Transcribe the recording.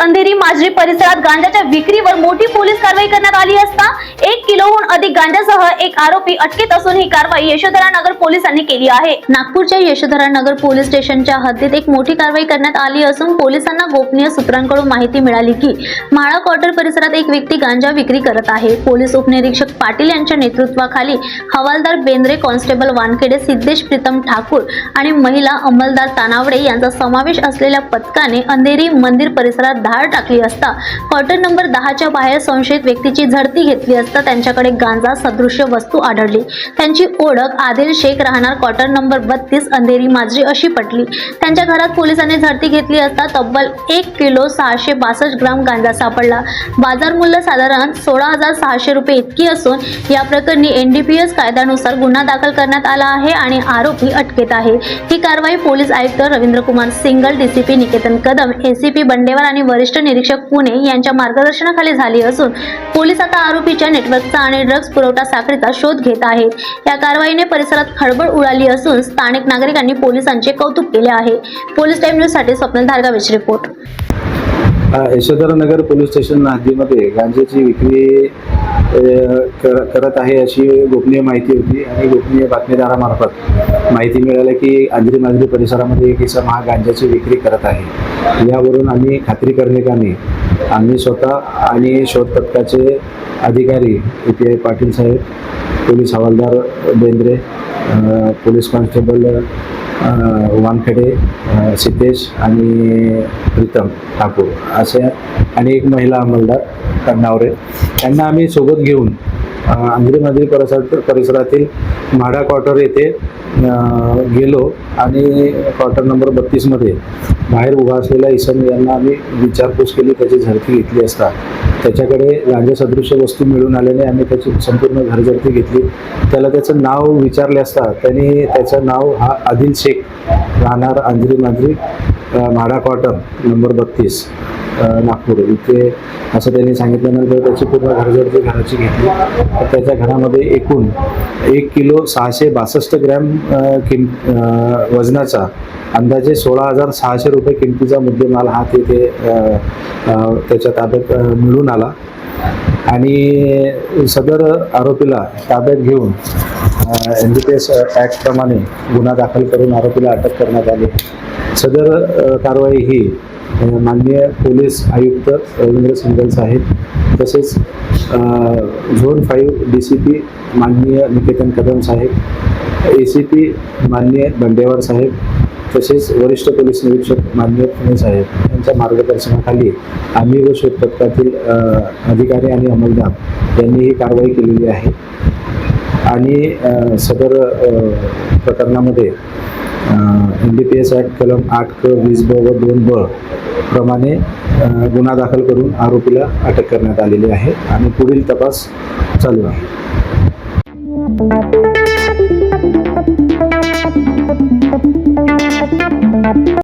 अंधेरी माजरी परिसरात गांजाच्या विक्रीवर मोठी पोलीस कारवाई करण्यात आली असता एक किलोहून अधिक गांजासह एक आरोपी अटकेत असून ही कारवाई यशोधरा नगर पोलिसांनी केली आहे. नागपूरच्या यशोधरा नगर पोलीस स्टेशनच्या हद्दीत एक मोठी कारवाई करण्यात आली असून पोलिसांना गोपनीय सूत्रांकडून माहिती मिळाली की माळा क्वार्टर परिसरात एक व्यक्ती गांजा विक्री करत आहे. पोलीस उपनिरीक्षक पाटील यांच्या नेतृत्वाखाली हवालदार बेंद्रे कॉन्स्टेबल वानखेडे सिद्धेश प्रीतम ठाकूर आणि महिला अंमलदार तानावडे यांचा समावेश असलेल्या पथकाने अंधेरी मंदिर परिसरात धाड टाकली असता. क्वार्टर नंबर दहाच्या बाहेर संशयित व्यक्तीची झडती घेतली असता त्यांच्याकडे गांजा सदृश्य वस्तू आढळली. त्यांची ओळख आदिल शेख राहणार क्वार्टर नंबर बत्तीस अंधेरी माजरी अशी पटली. त्यांच्या घरात पोलिसांनी झडती घेतली असता तब्बल एक किलो सहाशे बासष्ट ग्राम गांजा सापडला. बाजार मूल्य साधारण सोळा हजार सहाशे रुपये इतकी असून या प्रकरणी एनडीपीएस कायद्यानुसार गुन्हा दाखल करण्यात आला आहे आणि आरोपी अटकेत आहे. ही कारवाई पोलीस आयुक्त रवींद्र कुमार सिंगल डीसीपी निकेतन कदम एसीपी बंडेवार आणि वरिष्ठ निरीक्षक पुणे यांच्या मार्गदर्शनाखाली झाली असून पोलीस आता आरोपीच्या नेटवर्कचा आणि ड्रग्ज पुरवठा साखळीचा शोध घेत आहेत. या कारवाईने परिसरात खळबळ उडाली असून स्थानिक नागरिकांनी पोलिसांचे कौतुक केले आहे. पोलीस टाइम न्यूजसाठी Swapnil report. Yashodhar Nagar police station हद्दीमध्ये गांजाची विक्री कर- करत आहे अशी गोपनीय माहिती होती आणि गोपनीय बातमीदारामार्फत माहिती मिळाली की आंध्री मांजरी परिसरामध्ये एक इसम हा गांजाची विक्री करत आहे. यावरून आम्ही खात्री करण्याकामी आम्ही स्वतः आणि शोध पथकाचे अधिकारी ए पी आय पाटील साहेब पोलीस हवालदार बेंद्रे पोलीस कॉन्स्टेबल वानखेडे सिद्धेश आणि प्रीतम ठाकूर असे आणि एक महिला अंमलदार कन्नावरे यांना आम्ही सोबत घेऊन अ, परिसर परिसरातील म्हाडा क्वार्टर येथे गेलो आणि क्वार्टर नंबर बत्तीसमध्ये बाहेर उभा असलेल्या इसम यांना आम्ही विचारपूस केली त्याची झडती घेतली असता. त्याच्याकडे गांजा सदृश्य वस्तू मिळून आल्याने आम्ही त्याची संपूर्ण घरझडती घेतली. त्याला त्याचं नाव विचारले असता त्यांनी त्याचं नाव हा आदिल शेख राहणार आंध्री मांजरी म्हाडा क्वार्टर नंबर बत्तीस. नागपूर. इथे असं त्यांनी सांगितल्यानंतर त्याची पूर्ण ते घराची घेतली तर त्याच्या घरामध्ये एकूण एक किलो सहाशे बासष्ट ग्रॅम किम वजनाचा अंदाजे सोळा हजार सहाशे रुपये किमतीचा मुद्देमाल हा तिथे त्याच्या ताब्यात मिळून आला. आणि सदर आरोपीला ताब्यात घेऊन एन डी पी एस ॲक्टप्रमाणे गुन्हा दाखल करून आरोपीला अटक करण्यात आली. सदर कारवाई ही माननीय पोलीस आयुक्त रवींद्र सिंगल साहेब तसेच zone five D C P माननीय निकेतन कदम साहेब ए सी पी माननीय बंडेवार साहेब तसेच वरिष्ठ पोलीस निरीक्षक माननीय पुणे साहेब यांच्या मार्गदर्शनाखाली आम्ही व शोध पथकातील अधिकारी आणि अंमलदार यांनी ही कारवाई केलेली आहे. आणि सदर प्रकरणामध्ये N D P S act कलम आठ क वीस ब व दोन ब प्रमाणे गुन्हा दाखल करून आरोपीला अटक करण्यात आलेली आहे आणि पुढील तपास चालू आहे.